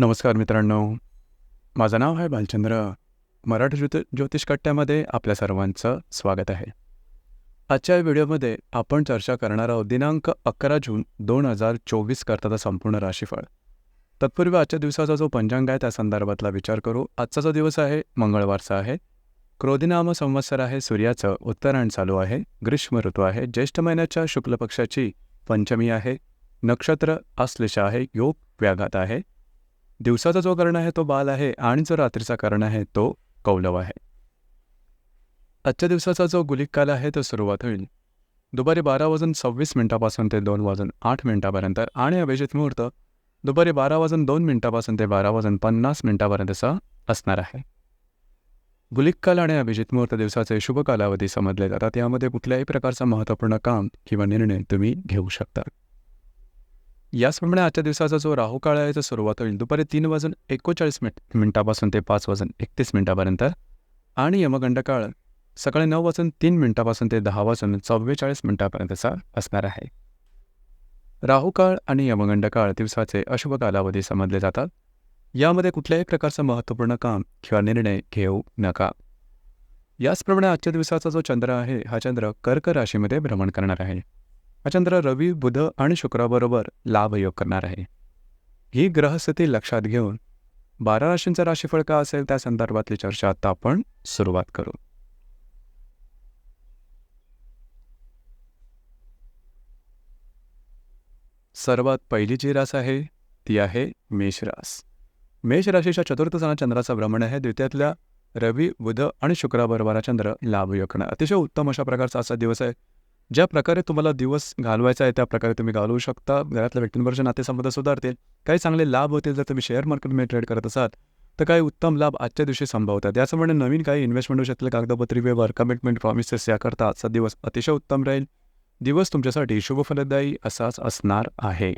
नमस्कार मित्रांनो. माझं नाव आहे बालचंद्र. मराठी ज्योत ज्योतिष कट्ट्यामध्ये आपल्या सर्वांचं स्वागत आहे. आजच्या व्हिडिओमध्ये आपण चर्चा करणार आहोत दिनांक अकरा जून दोन हजार चोवीस करताचा संपूर्ण राशीफळ. तत्पूर्वी आजच्या दिवसाचा जो पंचांग आहे त्या संदर्भातला विचार करू. आजचा जो दिवस आहे मंगळवारचा आहे. क्रोधिनाम संवत्सर आहे सूर्याचं उत्तरायण चालू आहे. ग्रीष्म ऋतू आहे. ज्येष्ठ महिन्याच्या शुक्ल पक्षाची पंचमी आहे. नक्षत्र आश्लेषा आहे. योग व्याघात आहे. दिवसाचा जो कर्ण आहे तो बाल आहे आणि जो रात्रीचा कर्ण आहे तो कौलव आहे. आजच्या दिवसाचा जो गुलिक काल आहे तो सुरुवात होईल. दुपारी बारा वाजून सव्वीस मिनिटापासून ते दोन वाजून आठ मिनिटापर्यंत आणि अभिजित मुहूर्त दुपारी बारा वाजून दोन मिनिटापासून ते बारा वाजून पन्नास मिनिटापर्यंतचा असणार आहे. गुलिक काल आणि अभिजित मुहूर्त दिवसाचे शुभ कालावधी समजले जातात. यामध्ये कुठल्याही प्रकारचा महत्त्वपूर्ण काम किंवा निर्णय तुम्ही घेऊ शकता. याचप्रमाणे आजच्या दिवसाचा जो राहू काळ आहे तो सुरुवात होईल. दुपारी तीन वाजून एकोचाळीस मिनिट मिनिटापासून ते पाच वाजून एकतीस मिनिटापर्यंत. आणि यमगंड काळ सकाळी नऊ वाजून तीन मिनिटापासून ते दहा वाजून चव्वेचाळीस मिनिटापर्यंतचा असणार आहे. राहू काळ आणि यमगंड काळ दिवसाचे अशुभ कालावधी समजले जातात. यामध्ये कुठल्याही प्रकारचं महत्त्वपूर्ण काम किंवा निर्णय घेऊ नका. याचप्रमाणे आजच्या दिवसाचा जो चंद्र आहे हा चंद्र कर्क राशीमध्ये भ्रमण करणार आहे. हा चंद्र रवी बुध आणि शुक्राबरोबर लाभयोग करणार आहे. ही ग्रहस्थिती लक्षात घेऊन बारा राशींचं राशीफळ का असेल त्या संदर्भातली चर्चा आता आपण सुरुवात करू. सर्वात पहिली जी रास आहे ती आहे मेष रास. मेष राशीच्या चतुर्थ चंद्राचं चंद्राचा भ्रमण आहे. द्वितीयातल्या रवी बुध आणि शुक्राबरोबर चंद्र लाभयोग करणार. अतिशय उत्तम अशा प्रकारचा असा दिवस आहे. ज्या प्रकारे तुम्हाला दिवस घालवायचा आहे त्या प्रकारे तुम्ही घालवू शकता. घरातल्या व्यक्तींबरोबर नातेसंबंध सुधारतील. काही चांगले लाभ होतील जर तुम्ही शेअर मार्केटमध्ये ट्रेड करत असाल तर काही उत्तम लाभ आजच्या दिवशी संभवतात. याचप्रमाणे नवीन काही इन्व्हेस्टमेंट होऊ शकतील. कागदपत्री व्यवहार कमिटमेंट प्रॉमिसेस याकरता आजचा दिवस अतिशय उत्तम राहील. दिवस तुमच्यासाठी शुभफलदायी असाच असणार आहे.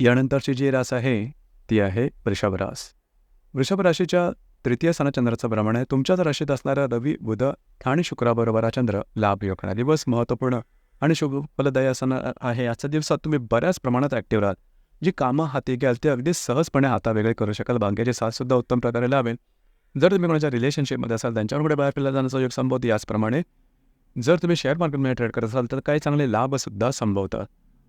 यानंतरची जी रास आहे ती आहे वृषभ रास. वृषभ राशीच्या तृतीय सणाचंद्राचं भ्रमण आहे. तुमच्याच राशीत असणारा रवी बुध आणि शुक्राबरोबर हा चंद्र लाभ योगणार दिवस महत्त्वपूर्ण आणि शुभ फलदायी असणार आहे. आजच्या दिवसात तुम्ही बऱ्याच प्रमाणात ॲक्टिव्ह राहाल. जी कामं हाती घ्याल ते अगदी सहजपणे हातावेगळे करू शकाल. भाग्याचे साथसुद्धा उत्तम प्रकारे लावेल जर तुम्ही कोणाच्या रिलेशनशिपमध्ये असाल त्यांच्याकडे बाहेर फिरला जाण्याचा योग संभवतो याचप्रमाणे जर तुम्ही शेअर मार्केटमध्ये ट्रेड करत असाल तर काही चांगले लाभसुद्धा संभवतात.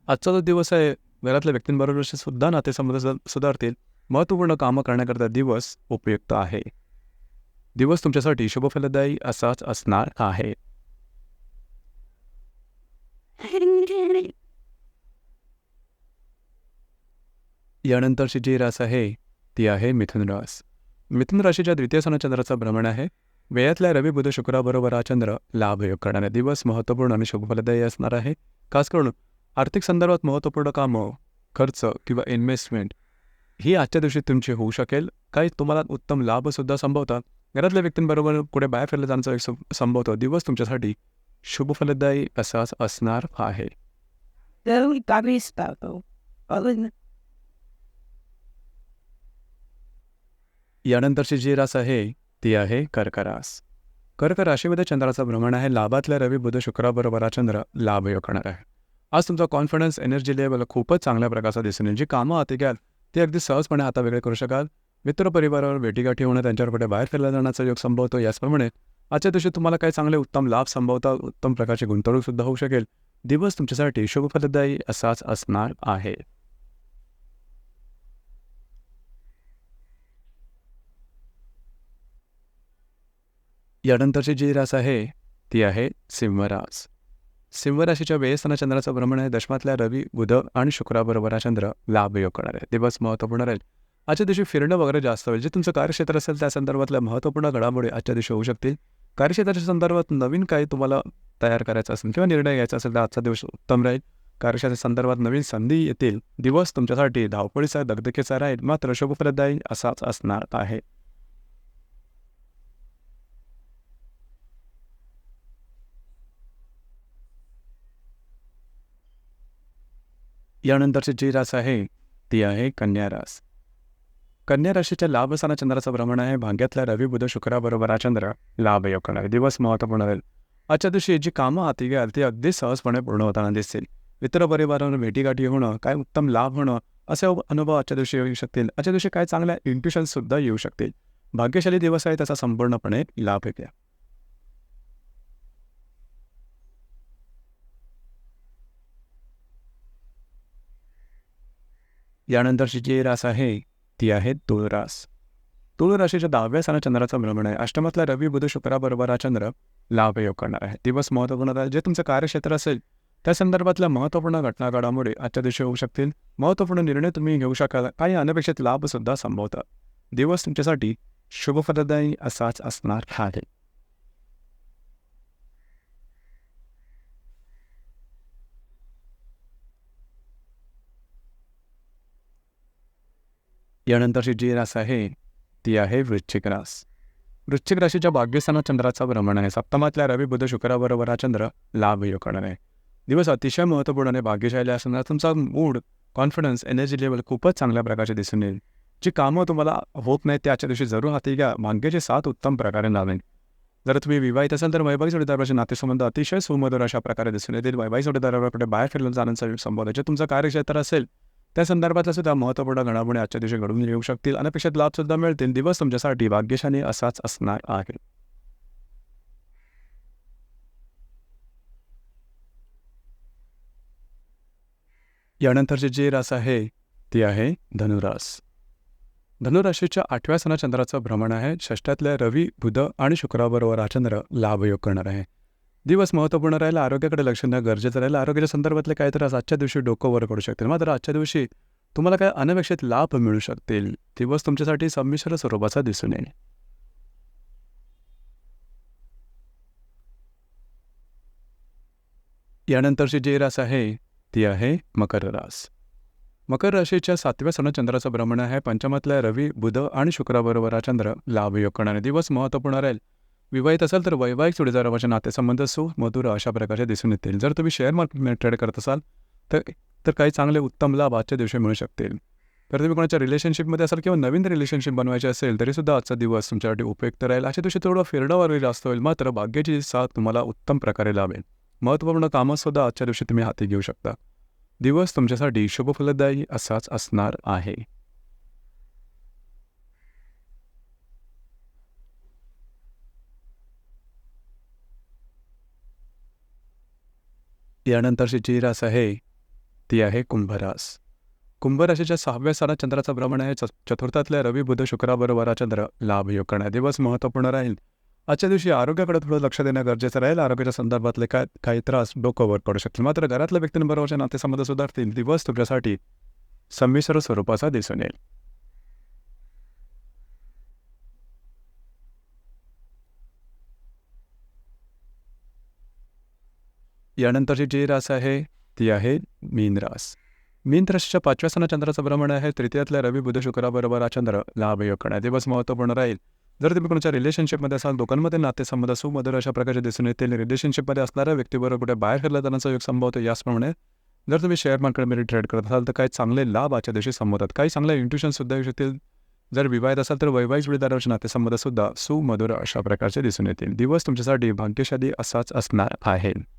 आजचा जो दिवस आहे घरातल्या व्यक्तींबरोबर सुद्धा नातेसंबंध सुधारतील. महत्त्वपूर्ण कामं करण्याकरता दिवस उपयुक्त आहे. दिवस तुमच्यासाठी शुभफलदायी असाच असणार आहे. यानंतरची जी रास आहे ती आहे मिथुन रास. मिथुन राशीच्या द्वितीय सणाचंद्राचा भ्रमण आहे. वेळातल्या रवी बुध शुक्राबरोबर हा चंद्र लाभयोग करणारे दिवस महत्त्वपूर्ण आणि शुभफलदायी असणार आहे. खास करून आर्थिक संदर्भात महत्त्वपूर्ण कामं खर्च किंवा इन्व्हेस्टमेंट ही आजच्या दिवशी तुमची होऊ शकेल. काही तुम्हाला उत्तम लाभसुद्धा संभवतात. घरातल्या व्यक्तींबरोबर कुठे बाहेर फिरलं सं- संभवतो दिवस तुमच्यासाठी शुभफलदायी असाच असणार आहे. यानंतरची जी रास आहे ती आहे कर्क रास कर्क राशीमध्ये चंद्राचं भ्रमण आहे. लाभातल्या रवी बुध शुक्राबरोबर हा चंद्र लाभयोग करणार आहे. आज तुमचा कॉन्फिडन्स एनर्जी लेवल खूपच चांगल्या प्रकारचा दिसून येईल जी कामं हाती घ्याल ते अगदी सहजपणे आता वेगळे करू शकाल. मित्रपरिवारावर भेटीगाठी होणं त्यांच्यावर कुठे बाहेर फिरला जाण्याचा योग संभवतो याचप्रमाणे आजच्या दिवशी तुम्हाला काही चांगले उत्तम लाभ संभवता उत्तम प्रकारची गुंतवणूकसुद्धा होऊ शकेल. दिवस तुमच्यासाठी शुभफलदायी असाच असणार आहे. यानंतरची जी रास आहे ती आहे सिंहरास. सिंहराशीच्या वेळेसना चंद्राचं भ्रमण आहे. दशमातल्या रवी बुध आणि शुक्राबरोबर हा चंद्र लाभयोग करणार आहे. दिवस महत्त्वपूर्ण राहील. आजच्या दिवशी फिरणं वगैरे जास्त होईल. जे तुमचं कार्यक्षेत्र असेल त्या संदर्भातल्या महत्त्वपूर्ण घडामोडी आजच्या दिवशी होऊ शकतील. कार्यक्षेत्राच्या संदर्भात नवीन काही तुम्हाला तयार करायचं असेल किंवा निर्णय घ्यायचा असेल तर आजचा दिवस उत्तम राहील. कार्यक्षेत्राच्या संदर्भात नवीन संधी येतील. दिवस तुमच्यासाठी धावपळीचा दगदगीचा राहील. मात्र शुभफलदायी असाच असणार आहे. यानंतरची जी रास आहे ती आहे कन्या रास. कन्या राशीच्या लाभस्थाना चंद्राचं भ्रमण आहे. भाग्यातल्या रवी बुध शुक्राबरोबर हा चंद्र लाभयोग करणार दिवस महत्त्वपूर्ण राहील आजच्या दिवशी जी कामं हाती घ्याल ती अगदी सहजपणे पूर्ण होताना दिसतील. मित्रपरिवारावर भेटीगाठी होणं काय उत्तम लाभ होणं असे अनुभव आजच्या दिवशी येऊ शकतील. आजच्या दिवशी काय चांगल्या इंट्युशनसुद्धा येऊ शकतील. भाग्यशाली दिवस आहे त्याचा संपूर्णपणे लाभ घ्या. यानंतरची जी रास आहे ती आहे तुळ रास तुळ राशीच्या दहाव्या स्थानात चंद्राचा भ्रमण आहे. अष्टमातला रवी बुध शुक्राबरोबर हा चंद्र लाभयोग करणार आहे. दिवस महत्त्वपूर्ण आहे. जे तुमचं कार्यक्षेत्र असेल त्या संदर्भातल्या महत्त्वपूर्ण घटना घडामोडी आजच्या दिवशी होऊ शकतील. महत्त्वपूर्ण निर्णय तुम्ही घेऊ शकाल. काही अनपेक्षित लाभसुद्धा संभवतात. दिवस तुमच्यासाठी शुभफलदायी असाच असणार आहे. यानंतरची जी रास आहे ती आहे वृश्चिक रास वृश्चिक राशीच्या भाग्यस्थानात चंद्राचा भ्रमण आहे. सप्तमातल्या रवी बुध शुक्राबरोबर हा चंद्र लाभ योग करणार. आहे दिवस अतिशय महत्त्वपूर्ण आणि भाग्यशाली असणार तुमचा मूड कॉन्फिडन्स एनर्जी लेवल खूपच चांगल्या प्रकारचे दिसून येईल. जी कामं तुम्हाला होत नाहीत त्याच्या दिवशी जरूर हाती घ्या. भाग्याचे साथ उत्तम प्रकारे लावेल जर तुम्ही विवाहित असाल तर वैवाहिक जोडीदाराचे नातेसंबंध अतिशय सुमधुर अशा प्रकारे दिसून येतील. वैवाहिक जोडीदाराकडे बाहेर फिरलं जाण्याचा संभव जे तुमचं कार्यक्षेत्र असेल. त्या संदर्भातल्या सुद्धा महत्त्वपूर्ण घडामोडी आजच्या दिवशी घडून येऊ शकतील. अनपेक्षित लाभ सुद्धा मिळतील. दिवस तुमच्यासाठी भाग्यशाली असाच असणार आहे. यानंतरची जी रास आहे ती आहे धनुरास. धनुराशीच्या आठव्या सणा चंद्राचं भ्रमण आहे. षष्ठातल्या रवी बुध आणि शुक्राबरोबर हा चंद्र लाभयोग करणार आहे. दिवस महत्त्वपूर्ण राहिला आरोग्याकडे लक्ष देणं गरजेचं राहिलं. आरोग्याच्या संदर्भातले काही त्रास आजच्या दिवशी डोकं वर करू शकतील. मात्र आजच्या दिवशी तुम्हाला काय अनपेक्षित लाभ मिळू शकतील? दिवस तुमच्यासाठी संमिश्र स्वरूपाचा दिसून येईल. यानंतरची जी रास आहे ती आहे मकर रास. मकर राशीच्या सातव्या सण चंद्राचं भ्रमण आहे. पंचमातल्या रवी बुध आणि शुक्राबरोबर हा चंद्र लाभयोग करणारे दिवस महत्त्वपूर्ण राहील. विवाहित असाल तर वैवाहिक जोडीदाराचे नातेसंबंध सुमधुर अशा प्रकारे दिसून येतील. जर तुम्ही शेअर मार्केटमध्ये ट्रेड करत असाल तर तर काही चांगले उत्तम लाभ आजच्या दिवशी मिळू शकतील. तर तुम्ही कोणाच्या रिलेशनशिपमध्ये असाल किंवा नवीन रिलेशनशिप बनवायचे असेल तरीसुद्धा आजचा दिवस तुमच्यासाठी उपयुक्त राहील. अशा दिवशी थोडं फिरणं जास्त होईल मात्र भाग्याची साथ तुम्हाला उत्तम प्रकारे लाभेल. महत्त्वपूर्ण कामंसुद्धा आजच्या दिवशी तुम्ही हाती घेऊ शकता. दिवस तुमच्यासाठी शुभफलदायी असाच असणार आहे. यानंतरची जी रास आहे ती आहे कुंभरास. कुंभराशीच्या सहाव्या साला चंद्राचा भ्रमण आहे. च- चतुर्थातल्या रवी बुध शुक्राबरोबर हा चंद्र लाभयोग करण्या दिवस महत्त्वपूर्ण राहील. आजच्या दिवशी आरोग्याकडे थोडं लक्ष देणं गरजेचं राहील. आरोग्याच्या संदर्भातले काय काही त्रास डोकोवर पडू शकतील. मात्र घरातल्या व्यक्तींबरोबरच्या नातेसंबंध सुधारतील. दिवस तुमच्यासाठी संमिश्र स्वरूपाचा दिसून येईल. यानंतरची जी रास आहे ती आहे मीन रास. मीन राशीच्या पाचव्या सणा चंद्राचं भ्रमण आहे तृतीयातल्या रवी बुध शुक्राबरोबर हा चंद्र लाभयोग करण्यात दिवस महत्त्वपूर्ण राहील. जर तुम्ही कोणाच्या रिलेशनशिपमध्ये असाल दोघांमध्ये नातेसंबंध सुमधुर अशा प्रकारचे दिसून येतील. रिलेशनशिपमध्ये असणाऱ्या व्यक्तीबरोबर कुठे बाहेर फिरला जाण्याचा योग संभवतो याचप्रमाणे जर तुम्ही शेअर मार्केटमध्ये ट्रेड करत असाल तर काही चांगले लाभ आजच्या दिवशी संबोधतात काही चांगले इंट्युशनसुद्धा येऊ शकतील. जर विवाहित असाल तर वैवाहिक जोडीदाराचे नातेसंबंधसुद्धा सुमधुर अशा प्रकारचे दिसून येतील. दिवस तुमच्यासाठी भाग्यशाली असाच असणार आहे.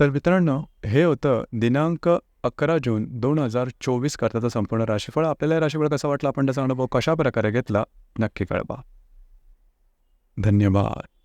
तर मित्रांनो हे होतं दिनांक अकरा जून दोन हजार चोवीस करताचं संपूर्ण राशीफळ. आपल्याला राशीफळ कसं वाटलं? आपण त्याचा अनुभव कशा प्रकारे घेतला? नक्की कळवा. धन्यवाद.